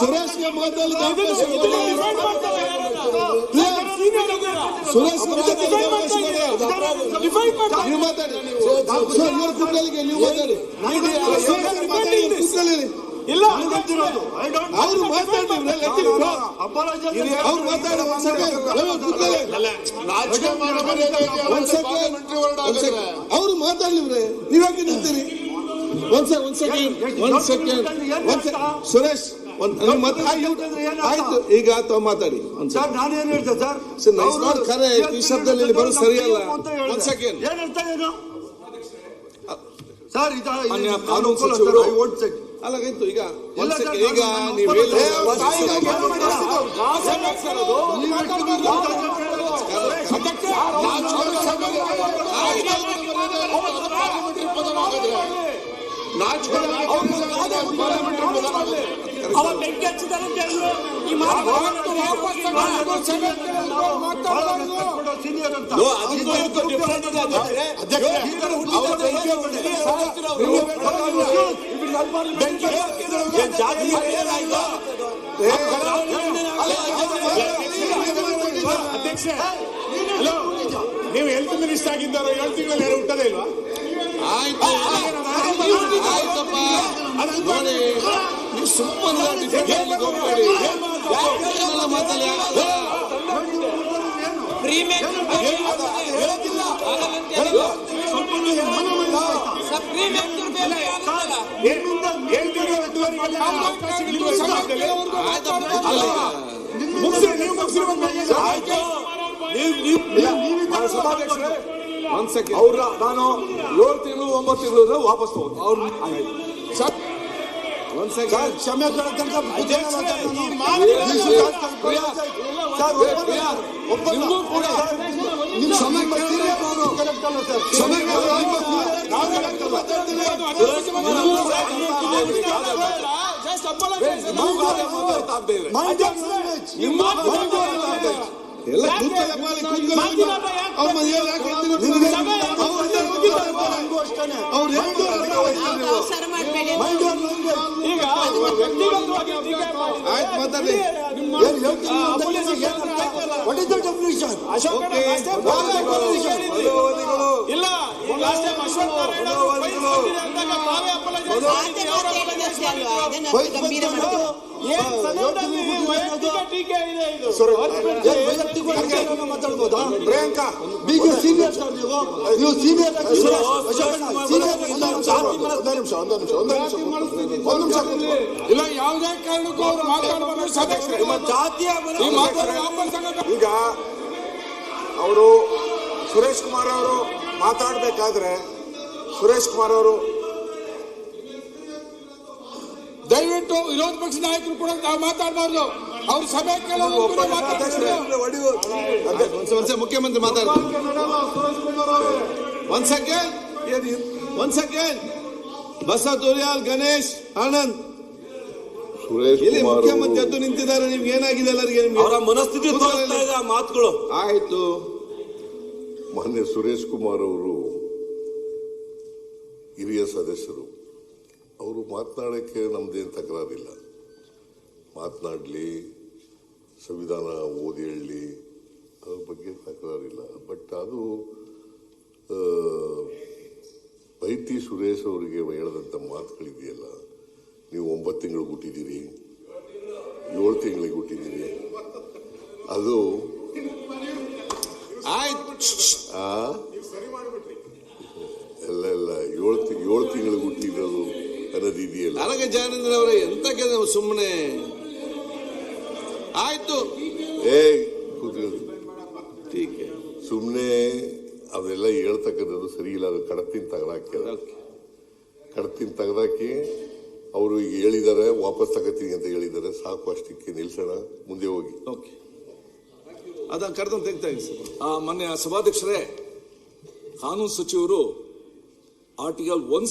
ಸುರೇಶ್ಗೆ ಮಾತಾಡಲಿಕ್ಕೆ ಅವಕಾಶ. ಸುರೇಶ್. ನೀವು ಮಾತಾಡಿ ಇವ್ರ ಕುತ್ತಲಿಗೆ ನೀವು ಮಾತಾಡಿ. ಇಲ್ಲ ಅವ್ರು ಮಾತಾಡಿ ಅವ್ರು ಮಾತಾಡಿ ಅವ್ರು ಮಾತಾಡ್ಲಿವ್ರೆ ನೀವ್ಯಾಕೆ ನಿಂತೀರಿ ಒಂದ್ ಸೆಕೆಂಡ್ ಒಂದ್ ಸೆಕೆಂಡ್ ಒಂದ್ ಸೆಕೆಂಡ್ ಸುರೇಶ್ ನೀವು ಆಯ್ತು ಈಗ ತಾವು ಮಾತಾಡಿ. ಸರ್. ನಾನೇನ್ ಹೇಳ್ತೇನೆ ಸರ್? Sir, not correct. ಈ ಶಬ್ದದಲ್ಲಿ ಬರೋ ಸರಿಯಲ್ಲ. ಒಂದ್ ಸೆಕೆಂಡ್ ಏನು ಅರ್ಥ ಏನು ಸರ್ ಇದ ಕಾನೂನು ಸಚಿವರು. ಅಲ್ಲ ಆಯ್ತು ಈಗ ಈಗ ನೀವು. ಹೇಳಿ ಏ, ಒಂದ್ ತಾಯಿಗಾಗಿ ಏನ್ ಮಾಡಿಲ್ಲ? ಅವ ಬೆಂಕಿ ಹಚ್ಚಿದಾರೆ ಅಂತ ಹೇಳಿದ್ರು ಈ ಮಾತು ಅಧ್ಯಕ್ಷ ನೀವು ಹೆಲ್ತ್ ಮಿನಿಸ್ಟರ್ ಆಗಿದ್ದಾರೋ ಏಳು ತಿಂಗಳಲ್ಲಿ ಯಾರು ಹುಟ್ಟದೇ ಇಲ್ವಾ ಆಯ್ತು ಆಯ್ತಪ್ಪ ಸುಮ್ಮನೆ ಹೋಗ್ಬೇಡಿ ಸಭಾಧ್ಯಕ್ಷರೇ ನಾನು ಏಳು ತಿಂಗಳು ಒಂಬತ್ತು ತಿಂಗಳು ವಾಪಸ್ ಹೋಗ್ತೀನಿ ಅವ್ರು ಸೆಕೆಂಡ್ ಕ್ಷಮೆ ಕೇಳೋ ತನಕ. ಸರ್, ನಿಮ್ಮ ಸಮಯ ಸರ್. ಎಲ್ಲ ಅವ್ರು ಹೇಳ್ತಾರೆ ಅವಸರ ಮಾಡಬೇಡಿ ಈಗ ವ್ಯಕ್ತಿಗತವಾಗಿ ಆಯ್ತು ಮಾತಾಡಿ. ಅಂತ? Okay What is the definition? ಇಲ್ಲ ಲಾಸ್ಟ್ ಟೈಮ್ ಅಶ್ವಥ್ ನಾರಾಯಣ ಅವರು ಮಾತಾಡ್ಬೋದಾ ಪ್ರಿಯಾಂಕಾ ಬಿಗ್ ಸೀನಿಯರ್ ಸರ್ ನೀವು. ನೀವು. ಸೀನಿಯರ್ ಸೀನಿಯರ್ ಒಂದೇ ನಿಮಿಷ ಒಂದೇ ನಿಮಿಷ ಒಂದೇ ನಿಮಿಷ ಒಂದು ನಿಮಿಷ. ಕೂತ್ಕೊಳ್ಳಿ. ಇಲ್ಲ ಯಾವುದೇ ಕಾರಣಕ್ಕೂ ಅವರು ಮಾತಾಡಬಾರ್ದು. ಸದಸ್ಯರು ಜಾತಿಯ ಮಾತಾಡೋ ವಾಪಸ್ ಈಗ ಅವರು ಸುರೇಶ್ ಕುಮಾರ್ ಅವರು ಮಾತಾಡಬೇಕಾದ್ರೆ ಸುರೇಶ್ ಕುಮಾರ್ ಅವರು ದಯವಿಟ್ಟು ವಿರೋಧ ಪಕ್ಷ ನಾಯಕರು ಕೂಡ ನಾವು ಮಾತಾಡಬಾರ್ದು. ಅವ್ರ ಸಭೆ ಒಂದ್ಸಲ ಮುಖ್ಯಮಂತ್ರಿ ಮಾತಾಡ್ತಾರೆ ಒಂದ್ ಸೆಕೆಂಡ್ ಒಂದ್ ಸೆಕೆಂಡ್ ಬಸ ತುರಿಯಾಲ್ ಗಣೇಶ್ ಆನಂದ್. ಇಲ್ಲಿ ಮುಖ್ಯಮಂತ್ರಿ ಎದ್ದು ನಿಂತಿದ್ದಾರೆ ನಿಮ್ಗೆ ಏನಾಗಿದೆ ಎಲ್ಲರಿಗೆ? ನಿಮ್ಗೆ ಅವರ ಮನಸ್ಥಿತಿ ಮಾತುಗಳು. ಆಯ್ತು. ಮಾನ್ಯ ಸುರೇಶ್ ಕುಮಾರ್ ಅವರು ಹಿರಿಯ ಸದಸ್ಯರು. ಅವರು ಮಾತನಾಡೋಕ್ಕೆ ನಮ್ದೇನು ತಕರಾರಿಲ್ಲ. ಮಾತನಾಡಲಿ ಸಂವಿಧಾನ ಓದಿ ಹೇಳಲಿ ಅದ್ರ ಬಗ್ಗೆ ತಕರಾರಿಲ್ಲ. ಬಟ್ ಅದು ಐತಿ ಸುರೇಶ್ ಅವರಿಗೆ ಹೇಳಿದಂಥ ಮಾತುಗಳಿದೆಯಲ್ಲ ನೀವು ಒಂಬತ್ತು ತಿಂಗಳಿಗೆ ಹುಟ್ಟಿದ್ದೀರಿ ಏಳು ತಿಂಗಳಿಗೆ ಹುಟ್ಟಿದ್ದೀರಿ ಅದು ಎಲ್ಲ ಎಲ್ಲ ಏಳು ಏಳು ತಿಂಗಳಿಗೆ ಹುಟ್ಟಿರೋದು ಅನ್ನೋದು ಇದೆಯಲ್ಲ ನನಗೆ ಜಾನೇಂದ್ರ ಅವರೇ ಎಂತ ಕೆಲಸ ಸುಮ್ಮನೆ ಆಯ್ತು. ಏ ಕೂತ್ಕೊಳ್ಳಿ. ಟೀಕೆ ಸುಮ್ಮನೆ ಅದೆಲ್ಲ ಹೇಳ್ತಕ್ಕಂಥದ್ದು ಸರಿ ಇಲ್ಲ ಅದು ಕಡತಿನ ತಗದಾಕಿ ಕಡತಿನ ತೆಗೆದಾಕಿ ಅವರು ಈಗ ಹೇಳಿದ್ದಾರೆ ವಾಪಸ್ ತಗತೀನಿ ಅಂತ ಹೇಳಿದ್ದಾರೆ. ಸಾಕು ಅಷ್ಟಕ್ಕೆ ನಿಲ್ಸೋಣ ಮುಂದೆ ಹೋಗಿ. ಓಕೆ. ಅದನ್ನ ಕರೆದಂತ ತೆಗ್ತಾ ಇದ್ದೀನಿ ಮೊನ್ನೆ ಸಭಾಧ್ಯಕ್ಷರೇ ಕಾನೂನು ಸಚಿವರು ಆರ್ಟಿಕಲ್ ಒನ್